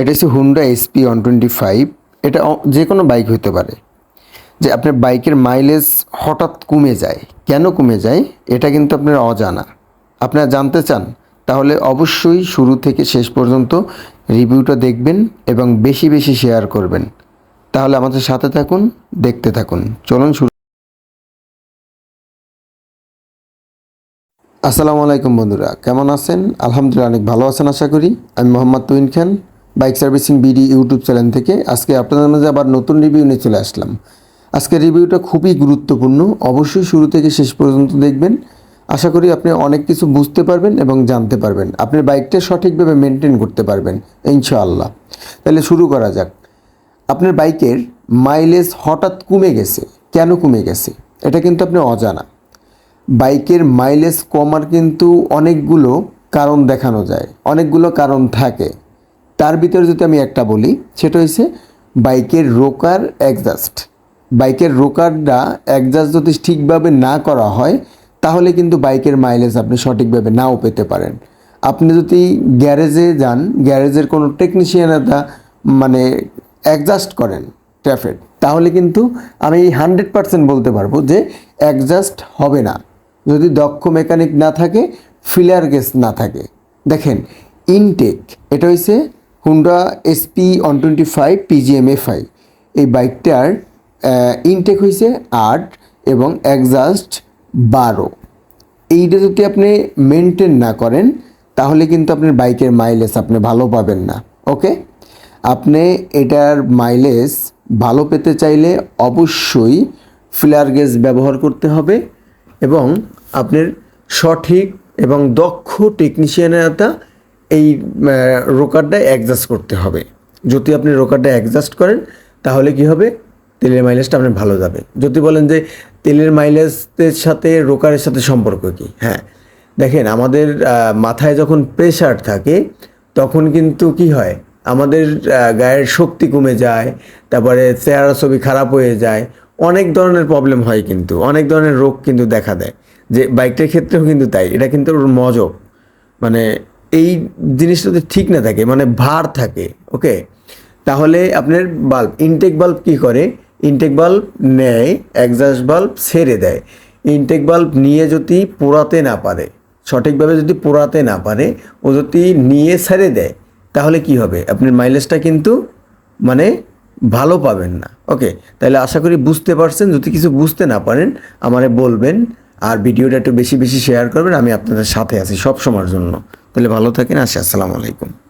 এটা হচ্ছে Honda SP one twenty five এটা যে কোনো বাইক হতে পারে। যে আপনার বাইকের মাইলেজ হঠাৎ কমে যায়। কেন কমে যায়? এটা কিন্তু আপনার অজানা। আপনারা জানতে চান, তাহলে অবশ্যই শুরু থেকে শেষ পর্যন্ত রিভিউটা দেখবেন এবং বেশি বেশি শেয়ার করবেন। তাহলে আমাদের সাথে থাকুন, দেখতে থাকুন। চলুন শুরু। আসসালামু আলাইকুম বন্ধুরা, কেমন আছেন? আলহামদুলিল্লাহ, অনেক ভালো আছেন, আশা করি। আমি Mohammad Tuin Khan bike servicing BD YouTube channel থেকে আজকে আপনাদের মাঝে আবার নতুন রিভিউ নিয়ে চলে আসলাম। আজকে রিভিউটা খুবই গুরুত্বপূর্ণ। অবশ্যই শুরু থেকে শেষ পর্যন্ত দেখবেন। আশা করি আপনি অনেক কিছু বুঝতে পারবেন এবং জানতে পারবেন। আপনার বাইকটা সঠিকভাবে মেনটেন করতে পারবেন, ইনশাআল্লাহ। তাহলে শুরু করা যাক। আপনার বাইকের মাইলেজ হঠাৎ কমে গেছে। কেন কমে গেছে? এটা কিন্তু আপনি অজানা। বাইকের মাইলেজ কমার কিন্তু অনেকগুলো কারণ দেখানো যায়। অনেকগুলো কারণ থাকে। তার ভিতরে যদি আমি একটা বলি, সেটা হচ্ছে বাইকের রোকার অ্যাডজাস্ট বাইকের রোকারটা অ্যাডজাস্ট যদি ঠিকভাবে না করা হয়, তাহলে কিন্তু বাইকের মাইলেজ আপনি সঠিকভাবে নাও পেতে পারেন। আপনি যদি গ্যারেজে যান, গ্যারেজের কোনো টেকনিশিয়ানটা মানে অ্যাডজাস্ট করেন ট্রাফেট তাহলে কিন্তু আমি হান্ড্রেড পার্সেন্ট বলতে পারব যে অ্যাডজাস্ট হবে না। যদি দক্ষ মেকানিক না থাকে ফিলার গেস না থাকে। দেখেন ইনটেক এটা হচ্ছে Honda SP one twenty five PGMFI এই বাইকটার ইনটেক হয়েছে আট এবং অ্যাডজাস্ট বারো। এইটা যদি আপনি মেনটেন না করেন, তাহলে কিন্তু আপনার বাইকের মাইলেজ আপনি ভালো পাবেন না ওকে আপনি এটার মাইলেজ ভালো পেতে চাইলে অবশ্যই ফিলার গেজ ব্যবহার করতে হবে এবং আপনার সঠিক এবং দক্ষ টেকনিশিয়ানেরটা এই রোকারটা অ্যাডজাস্ট করতে হবে। যদি আপনি রোকারটা অ্যাডজাস্ট করেন, তাহলে কি হবে? তেলের মাইলেজটা আপনার ভালো যাবে। যদি বলেন যে তেলের মাইলেজের সাথে রোকারের সাথে সম্পর্ক কি? হ্যাঁ। দেখেন, আমাদের মাথায় যখন প্রেশার থাকে, তখন কিন্তু কি হয়? আমাদের গায়ের শক্তি কমে যায়, তারপরে চেহারা ছবি খারাপ হয়ে যায়। অনেক ধরনের প্রবলেম হয় কিন্তু, অনেক ধরনের রোগ কিন্তু দেখা দেয়। যে বাইকটার ক্ষেত্রেও কিন্তু তাই, এটা কিন্তু ওর মজব। মানে এই জিনিসটা যদি ঠিক না থাকে মানে ভার থাকে ওকে তাহলে আপনার বাল্ব ইনটেক বাল্ব কি করে? ইনটেক বাল্ব নেয় একজাস্ট বাল্ব ছেড়ে দেয়। ইনটেক বাল্ব নিয়ে যদি পোড়াতে না পারে, সঠিকভাবে যদি পোড়াতে না পারে, ও যদি নিয়ে ছেড়ে দেয়, তাহলে কি হবে? আপনার মাইলেজটা কিন্তু মানে ভালো পাবেন না ওকে তাহলে আশা করি বুঝতে পারছেন, যদি কিছু বুঝতে না পারেন, আমারে বলবেন, আর ভিডিওটা একটু বেশি বেশি শেয়ার করবেন, আমি আপনাদের সাথে আছি সব সময়ের জন্য। তাহলে ভালো থাকেন আসি আসসালামু আলাইকুম।